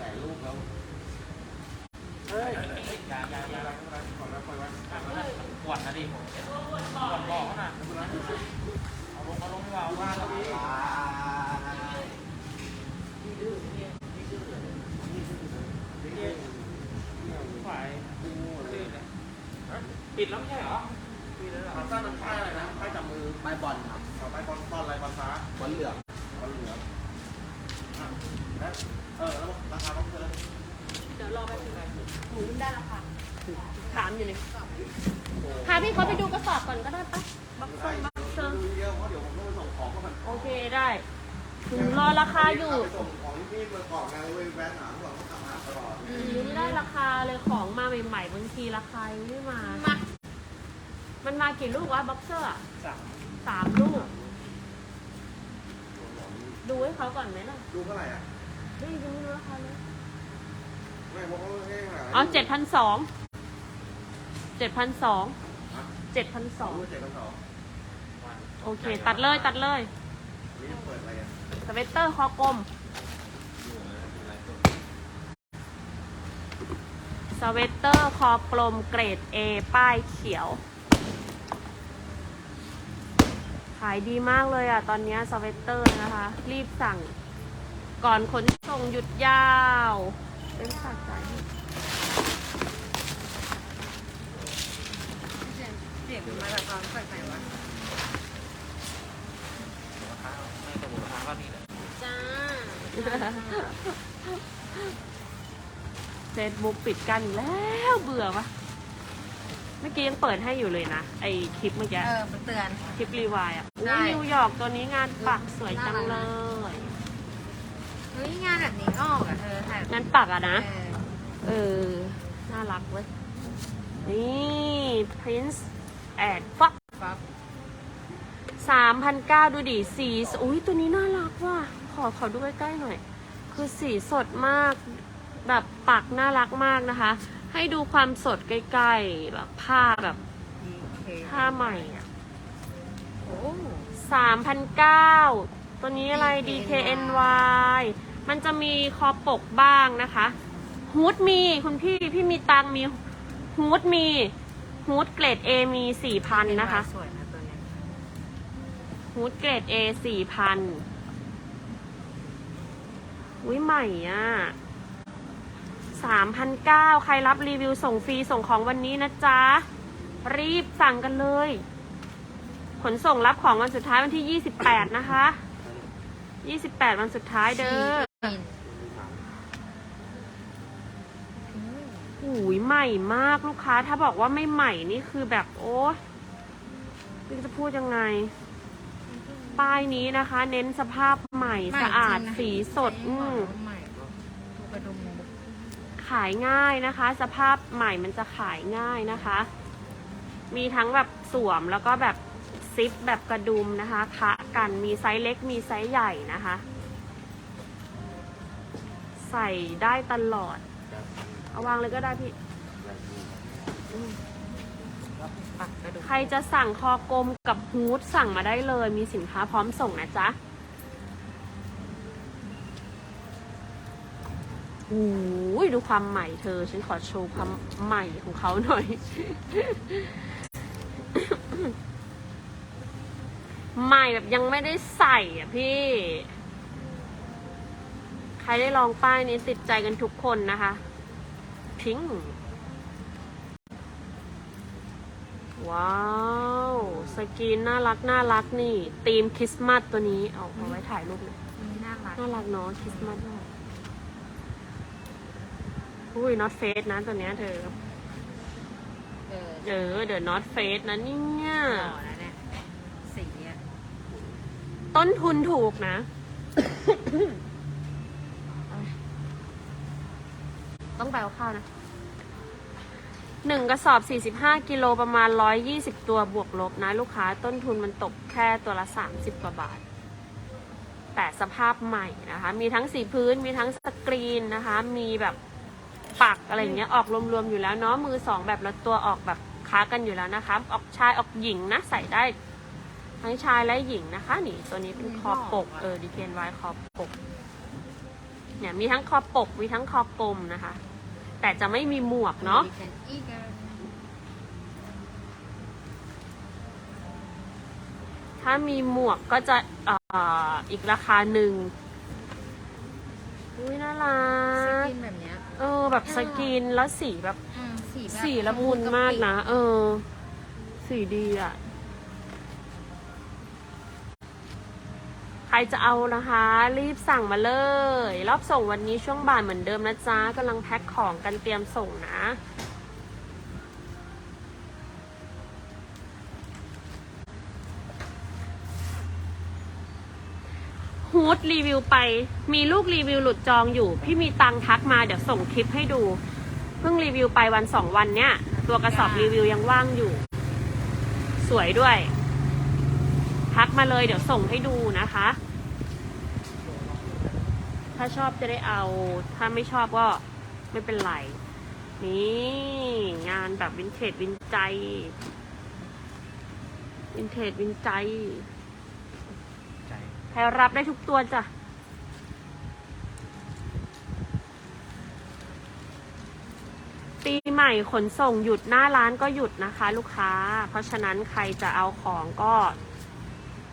แต่ลูกแล้วเฮ้ยยาอย่ายาปล่อยไว้ปล่อยไว้ปวดนะดิปวดบอกเขานะเอาลงเอาลงดีกว่าเอาว่าแล้วพี่ฝ่ายปิดแล้วไม่ใช่เหรอปิดแล้วเหรอขาสั้นมันป้ายอะไรนะป้ายจับมือไปบอลครับเอาป้ายบอลบอลอะไรบอลฟ้าบอลเหลือง บอลเหลืองอะแล้วเออแล้วราคาต้องเท่าไหร่ เดี๋ยวรอไปถึงหนูได้ราคาถามอยู่เลยพาพี่เขาไปดูกระสอบก่อนก็ได้ปะบักเซิงบักเซิงดูเยอะเพราะเดี๋ยวผมต้องไปส่งของก็มันโอเคได้หนูรอราคาอยู่ไปส่งของที่นี่เมื่อก่อนไงเว้ยแวะถามก่อนเขาถามหาตลอดหนูไม่ได้ราคาเลยของมาใหม่ๆบางทีราคายังไม่มา มันมากี่ลูกวะบ็อกเซอร์อะสามสามลูก ดูให้เขาก่อนไหมล่ะ ดูเท่าไหร่อะเฮ้ยยังไม่รู้ราคาเลยไม่เพราะเขาให้หาเอาเจ็ดพันสอง เจ็ดพันสองเจ็ดพันสสอองงเจ็ดพันสองโอเค ตัดเลยตัดเลยนี่เปิดอะไรอะสเวตเตอร์คอกลมสเวตเตอร์คอกลมเกรด A ป้ายเขียว ขายดีมากเลยอะ ตอนนี้สเวตเตอร์นะคะ รีบสั่ง ก่อนขนส่งหยุดยาว เป็นสัตว์ใจายให้ เสียงมันมาจากความแปลกไหนวะราคาไม่ตกราคาก็นี่แหละจ้าเฟซบุ๊กปิดกันอีกแล้วเบื่อปะเมื่อกี้ยังเปิดให้อยู่เลยนะ ไอคลิปเมื่อกี้ เออมันเตือน คลิปรีวายอะได้อุ้ยนิวยอร์กตัวนี้งานปักสวยจังเลย เฮ้ยงานแบบนี้ก็ออกอะเธอถ่ายงานปักอะนะ เออ เออ น่ารักเว้ย นี่ Prince and Fox ปั๊บสามพันเก้าดูดิสีอุ้ยตัวนี้น่ารักว่ะ ขอขอดูใกล้ๆหน่อย คือสีสดมาก แบบปักน่ารักมากนะคะ ให้ดูความสดใกล้ๆ แบบผ้าแบบผ้าใหม่อะสามพันเก้าตัวนี้อะไร DKNY มันจะมีคอปกบ้างนะคะฮูดมีคุณพี่พี่มีตังมีฮูดมี ฮูดเกรด A มีสี่พันนะคะ สวยนะตัวเนี้ยฮูดเกรด A สี่พันวิใหม่อะสามพันเก้าใครรับรีวิวส่งฟรีส่งของวันนี้นะจ๊ะ รีบสั่งกันเลย ขนส่งรับของวันสุดท้ายวันที่ 28 นะคะ 28 วันสุดท้ายเด้อสีอื หูยใหม่มากลูกค้า ถ้าบอกว่าไม่ใหม่นี่คือแบบโอ้ไม่รู้จะพูดยังไง ป้ายนี้นะคะ เน้นสภาพใหม่สะอาดใหม่จริงนะสีสดอืมใหม่ดูกระดุมขายง่ายนะคะ สภาพใหม่มันจะขายง่ายนะคะ มีทั้งแบบสวมแล้วก็แบบซิปแบบกระดุมนะคะคะกันมีไซส์เล็กมีไซส์ใหญ่นะคะ ใส่ได้ตลอด เอาวางเลยก็ได้พี่อืมปักกระดุมใครจะสั่งคอกลมกับฮูดสั่งมาได้เลย มีสินค้าพร้อมส่งนะจ๊ะโอ้ยดูความใหม่เธอ ฉันขอโชว์ความใหม่ของเขาหน่อย ใหม่แบบยังไม่ได้ใส่อะพี่ ใครได้ลองป้ายนี้ติดใจกันทุกคนนะคะ พิงค์ว้าว สกรีนน่ารักน่ารักนี่ธีมคริสต์มาสตัวนี้เอาเอาไว้ถ่ายรูปหน่อยนี่น่ารักน่ารักเนาะคริสต์มาสมากอุ้ย not face นะตัวเนี้ยเธอ เออเออเดี๋ยว not face นะเนี่ยหล่อนะเนี่ยสีอะต้นทุนถูกนะ ต้องแปลข้าวนะ หนึ่งกระสอบ 45 กิโลประมาณ 120 ตัวบวกลบนะลูกค้าต้นทุนมันตกแค่ตัวละ 30 กว่าบาท แต่สภาพใหม่นะคะ มีทั้งสีพื้นมีทั้งสกรีนนะคะ มีแบบปักอะไรอย่างเงี้ยออกรวมๆอยู่แล้วเนาะมือสองแบบละตัวออกแบบค้ากันอยู่แล้วนะคะ ออกชายออกหญิงนะใส่ได้ ทั้งชายและหญิงนะคะ นี่ตัวนี้เป็นคอปกเออดีเคนไวคอปกเนี่ยมีทั้งคอปกมีทั้งคอกลมนะคะ แต่จะไม่มีหมวกเนาะ American Eagle ถ้ามีหมวกก็จะเอ่ออีกราคาหนึ่งอุ้ยน่ารัสกกินแบบเนี้ยเออ แบบสกินแล้วสีแบบ อืมสีแบบสีละมุนมากนะ เออ สีดีอะ ใครจะเอานะคะ รีบสั่งมาเลย รอบส่งวันนี้ช่วงบ่ายเหมือนเดิมนะจ๊ะกำลังแพ็คของกันเตรียมส่งนะฮูดรีวิวไป มีลูกรีวิวหลุดจองอยู่ พี่มีตังค์ทักมาเดี๋ยวส่งคลิปให้ดู เพิ่งรีวิวไปวันสองวันเนี้ย ตัวกระสอบรีวิวยังว่างอยู่ สวยด้วย ทักมาเลยเดี๋ยวส่งให้ดูนะคะ ถ้าชอบจะได้เอา ถ้าไม่ชอบก็ไม่เป็นไร นี่งานแบบวินเทจวินใจ วินเทจวินใจใครรับได้ทุกตัวจ้ะปีใหม่ขนส่งหยุดหน้าร้านก็หยุดนะคะ ลูกค้า เพราะฉะนั้นใครจะเอาของก็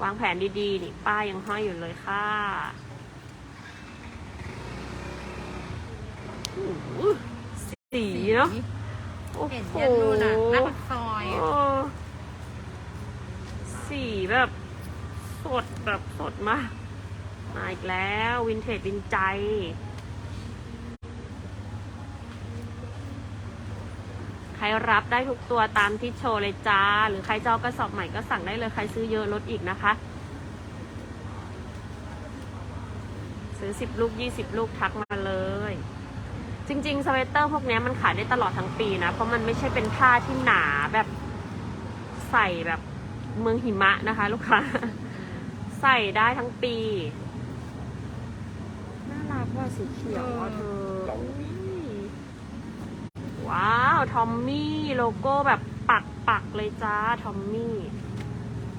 วางแผนดีๆ นี่ป้ายังห้อยอยู่เลยค่ะโอ้โหสีเนาะโอ้เห็นโหยันนู่นน่ะหน้าปากซอยเออะอสีแบบ สดแบบสดมาก มาอีกแล้ว วินเทจวินใจ ใครรับได้ทุกตัวตามที่โชว์เลยจ้า หรือใครจอากระสอบใหม่ก็สั่งได้เลย ใครซื้อเยอะลดอีกนะคะ ซื้อสิบลูกยี่สิบลูกทักมาเลย จริง ๆ สเวตเตอร์พวกนี้มันขายได้ตลอดทั้งปีนะ เพราะมันไม่ใช่เป็นผ้าที่หนาแบบใส่แบบเมืองหิมะนะคะ ลูกค้า ใส่ได้ทั้งปี น่ารักว่าสีเขียวเธอยว้าว ทอมมี่โลโก้แบบปักปักๆเลยจ้าทอมมี่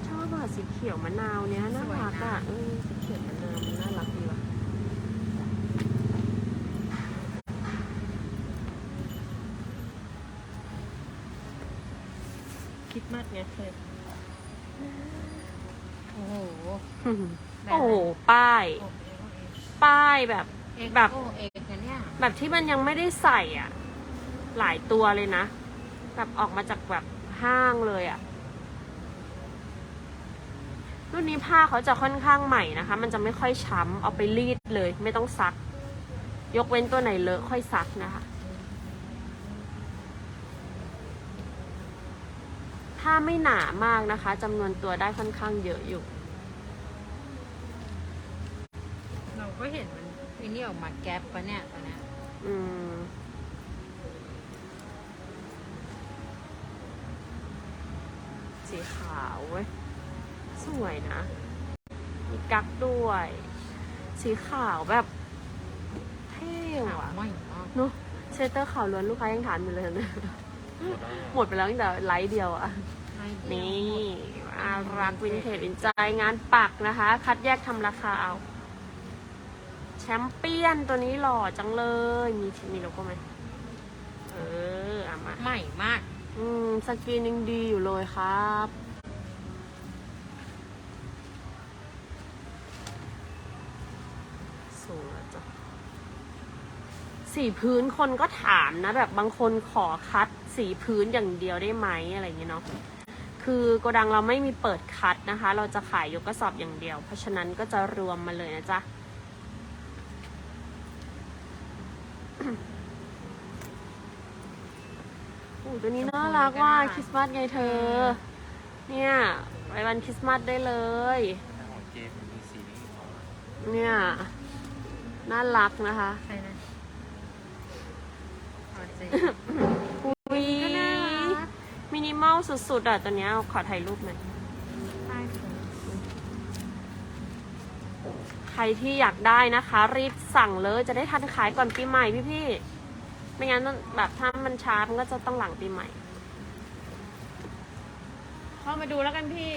ชอบอะสีเขียวมะนาวเนี้ยน่ารักอะเออสีเขียวมะนาวมันน่ารักดีว่ะคิดมากไงเคยโอ้โหโอ้โหป้ายโอ้โหป้ายแบบเอ็กแบบโอเอกนะเนี่ยแบบที่มันยังไม่ได้ใส่อะ หลายตัวเลยนะ แบบออกมาจากแบบห้างเลยอะรุ่นนี้ผ้าเขาจะค่อนข้างใหม่นะคะ มันจะไม่ค่อยช้ำเอาไปรีดเลย ไม่ต้องซัก ยกเว้นตัวไหนเลอะค่อยซักนะคะ ถ้าไม่หนามากนะคะจำนวนตัวได้ค่อนข้างเยอะอยู่ เราก็เห็นมันไอ้นี่ออกมาแก๊ปปะเนี่ยตอนเนี้ยอืม สีขาวเว้ยสวยนะ มีกั๊กด้วย สีขาวแบบเท่ขาวว่ะไม่มากเนอะเชสเตอร์ขาวล้วนลูกค้ายังถามอยู่เลยนะหมดแล้วหมดไปแล้วตั้งแต่ไลฟ์เดียวอะให้เดียวนี่อารักวินเทจวินใจงานปักนะคะ คัดแยกทำราคาเอา แชมเปี้ยนตัวนี้หล่อจังเลย มีมีโลโก้ไหมเออเอามา ใหม่มาก อืมสกรีนยังดีอยู่เลยครับสวยจ้ะสีพื้นคนก็ถามนะ แบบบางคนขอคัดสีพื้นอย่างเดียวได้ไหมอะไรอย่างเงี้ยเนาะคือโกดังเราไม่มีเปิดคัดนะคะ เราจะขายยกกระสอบอย่างเดียว เพราะฉะนั้นก็จะรวมมาเลยนะจ๊ะ โอ้ตัวนี้น่ารักว่าคริสต์มาสไงเธอ เนี่ยไปวันคริสต์มาสได้เลย ของเจมมีสีนี้ของเนี่ยน่ารักนะคะใครนะเอาสิอุ้ยก็น่ารักมินิมอลสุดๆอะตัวเนี้ยขอถ่ายรูปหน่อยป้ายสวยใครที่อยากได้นะคะ รีบสั่งเลยจะได้ทันขายก่อนปีใหม่พี่ๆ ไม่งั้นแบบถ้ามันช้ามันก็จะต้องหลังปีใหม่ เข้ามาดูแล้วกันพี่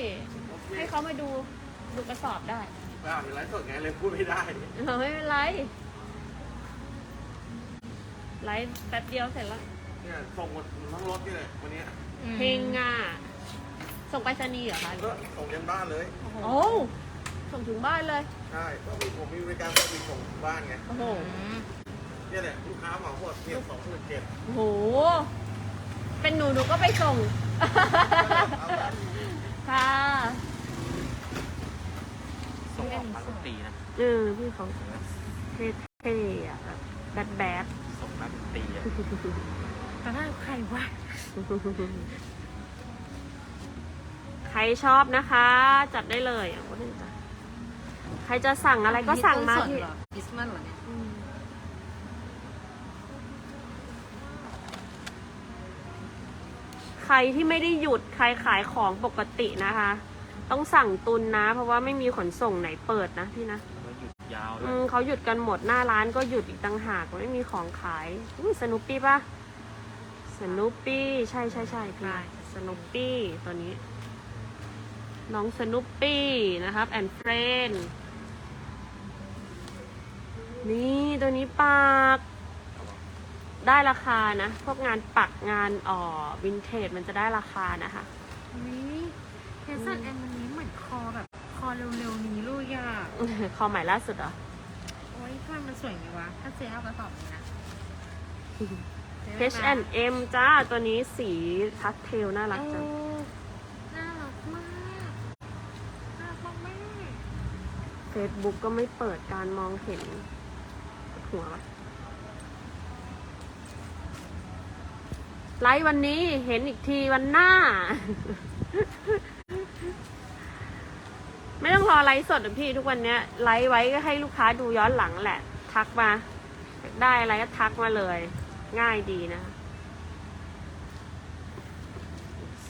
ให้เขามาดูดูกระสอบได้ไม่อ่านเป็นไรสดไงเลยพูดไม่ได้เออไม่เป็นไรไลฟ์แป๊บเดียวเสร็จแล้วเนี่ยส่งหมดทั้งรถนี่เลยวันนี้เพลงอะส่งไปรษณีย์เหรอคะก็ส่งยันบ้านเลย โอ้ส่งถึงบ้านเลย ใช่ก็มีผมมีบริการก็มีส่งถึงบ้านไง โอ้โห เนี่ยแหละลูกค้าเหมาหมดเนี่ยสองหมื่นเจ็ดโอ้โห เป็นหนูหนูก็ไปส่ง ค่ะส่งออกมาดนตรีนะเออพี่เขาเท่ๆอะแบบแบดแบดส่งนักดนตรีอะตอนนั้นใครวะใครชอบนะคะ จัดได้เลยอะว่าจะใครจะสั่งอะไรก็สั่งมาที่คริสต์มาสเหรอเนี่ย อืมใค รที่ไม่ได้หยุดใครขายของปกตินะคะ ต้องสั่งตุนนะ เพราะว่าไม่มีขนส่งไหนเปิดนะพี่นะแล้วหยุดยาวด้วอืยมเขาหยุดกันหมดหน้าร้านก็หยุดอีกต่างหากไม่มีของขายอุ้ยสนุปปี้ปะสนุปปี้ใช่ใช่ใช่พี่สนุปปี้ตัวนี้ น้องสนุปปี้นะครับแอนเฟรนนี่ตัวนี้ปาก ได้ราคานะ พวกงานปักงานอ่อวินเทจมันจะได้ราคานะคะ นี่เฮสันแอนวันนี้เหมือนคอแบบคอเร็วๆนี้เลยอะคอใหม่ล่าสุดเหรอ โอ้ยทำไมมันสวยอย่างนี้วะ ถ้าซื้อเอากระสอบนี้นะ H&M จ้า ตัวนี้สีพัสเทลน่ารักจังเออน่ารักมาก น่ารักมาก Facebook ก็ไม่เปิดการมองเห็นหัววะ ไลฟ์วันนี้เห็นอีกทีวันหน้า ไม่ต้องรอไลฟ์สดหรอกพี่ทุกวันเนี้ยไลฟ์ไว้ก็ให้ลูกค้าดูย้อนหลังแหละ ทักมา ได้อะไรก็ทักมาเลย ง่ายดีนะ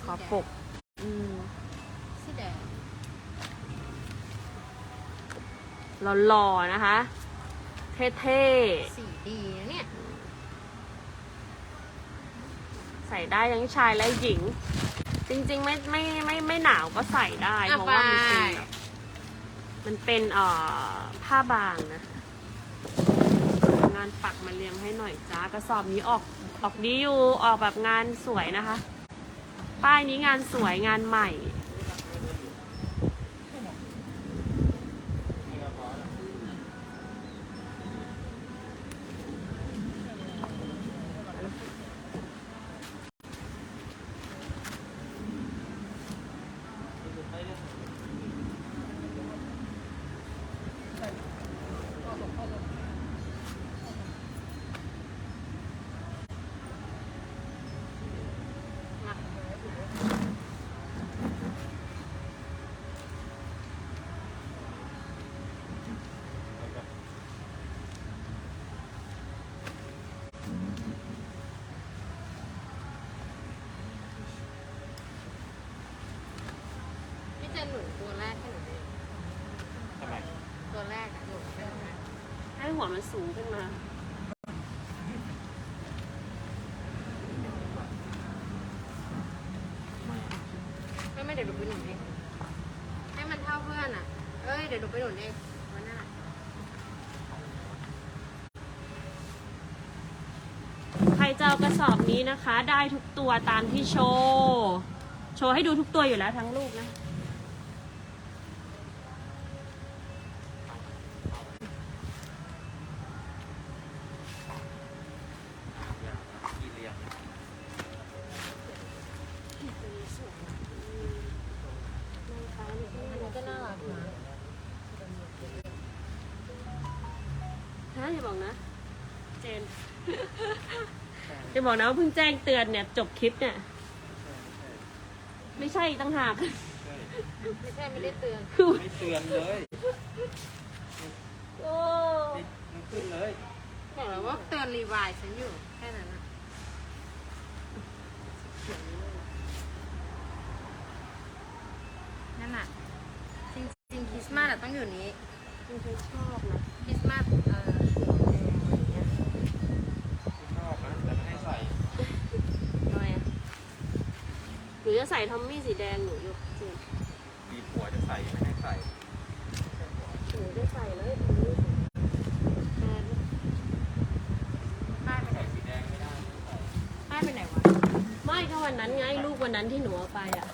ขอปก อืมสีแดงหล่อๆนะคะ เท่สีดีนะเนี่ย ๆ ใส่ได้ทั้งชายและหญิง จริงๆไม่ไม่ไม่ไม่หนาวก็ใส่ได้อะเพราะว่ามันเป็นไปแบบมันเป็นเอ่อผ้าบางนะงานปักมาเรียงให้หน่อยจ้ากระสอบนี้ออกออกดีอยู่ออกแบบงานสวยนะคะ ป้ายนี้งานสวยงานใหม่ นี่จะหนุนตัวแรกให้หนูดู ทำไม ตัวแรกอะหนุนใช่ไหม ให้หั วมันสูงขึ้นมา ไม่ไม่เดี๋ยวดูไปหนุนเองให้มันเท่าเพื่อนอะ เอ้ยเดี๋ยวดูไปหนุนเองวันหน้าใครจะเอากระสอบนี้นะคะ ได้ทุกตัวตามที่โชว์ โชว์ให้ดูทุกตัวอยู่แล้วทั้งลูกนะ บอกนะ เจนจะบอกนะว่าเพิ่งแจ้งเตือนเนี่ยจบคลิปเนี่ย ไม่ใช่อีกตั้งหาก ไม่ใช่ไม่ได้เตือนคือไม่เตือนเลยโอ้ไม่ไม่ขึ้นเลยบอกแล้วว่าเตือนรีไวซ์ฉันอยู่แค่นั้นนะนั่นน่ะจริงจริงคริสต์มาสอะต้องอยู่นี้จริงๆชอบนะ คริสต์มาสาหนูจะใส่ทอมมี่สีแดงหนูยู่จริงดีผัวจะใส่ไม่ให้ใส่หนูจะใส่เลยไม่ไปไใส่สีแดงไม่ได้ป้ายไปไหวะไม่วันนั้นไงลูกวันนั้นที่หนูเอาไปอะ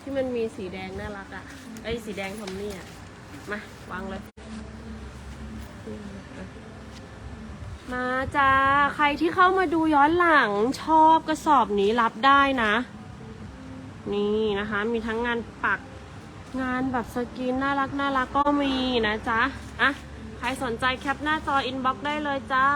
ที่มันมีสีแดงน่ารักอะไอ้สีแดงทอมมี่อะมาวางเลย มาจ้า ใครที่เข้ามาดูย้อนหลังชอบกระสอบนี้รับได้นะ นี่นะคะ มีทั้งงานปักงานแบบสกินน่ารักน่ารักก็มีนะจ๊ะ อะ ใครสนใจแคปหน้าจออินบ็อกซ์ได้เลยจ้า